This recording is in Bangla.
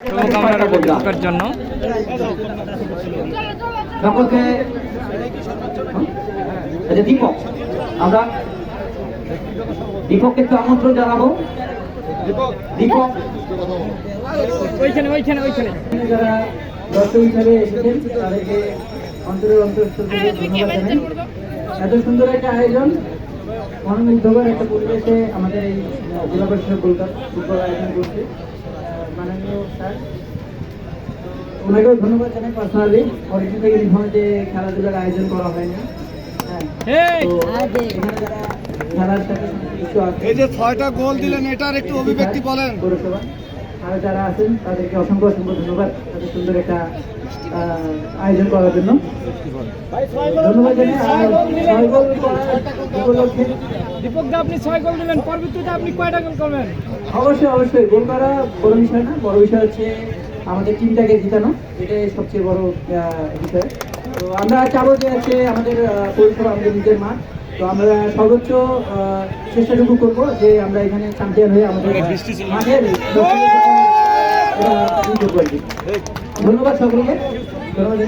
শুভকামনা জন্য। সকলকে আচ্ছা দীপক আমরা দীপককে একটু আমন্ত্রণ জানাব। দীপক ওইখানে ওইখানে ওইখানে। যারা দর্শক হিসাবে এসেছেন তাদেরকে অন্তরের অন্তরস্থ থেকে ধন্যবাদ জানাই। এত সুন্দর একটা আয়োজন মনোমুগ্ধকর একটা পরিবেশে আমাদের এই জেলা পরিষদ কলকাতা ফুটবল আয়োজন করছে। মাননীয় স্যার। ওনাকেও ধন্যবাদ জানাই পার্সোনালি অনেকদিন থেকে যে খেলাধুলার আয়োজন করা হয় না। হ্যাঁ এই! যে ছয়টা গোল দিলেন এটার একটু অভিব্যক্তি বলেন। পৌরসভা আর যারা আছেন তাদেরকে অসংখ্য অসংখ্য ধন্যবাদ এত সুন্দর একটা আয়োজন করার জন্য। ধন্যবাদ দীপক দা আপনি ছয় গোল দিলেন। পরবর্তীতে আপনি কয়টা গোল করবেন অবশ্যই অবশ্যই। গোল করা বড় বিষয় না। বড় বিষয় হচ্ছে আমাদের টিমটাকে জিতানো। এটাই সবচেয়ে বড় বিষয়। তো আমরা চাবো যে হচ্ছে আমাদের পৌরসভা আমাদের নিজের মাঠ। তো আমরা সর্বোচ্চ চেষ্টাটুকু করব যে আমরা এখানে চ্যাম্পিয়ন হয়ে আমাদের মাঠের। ধন্যবাদ সকলকে। ধন্যবাদ।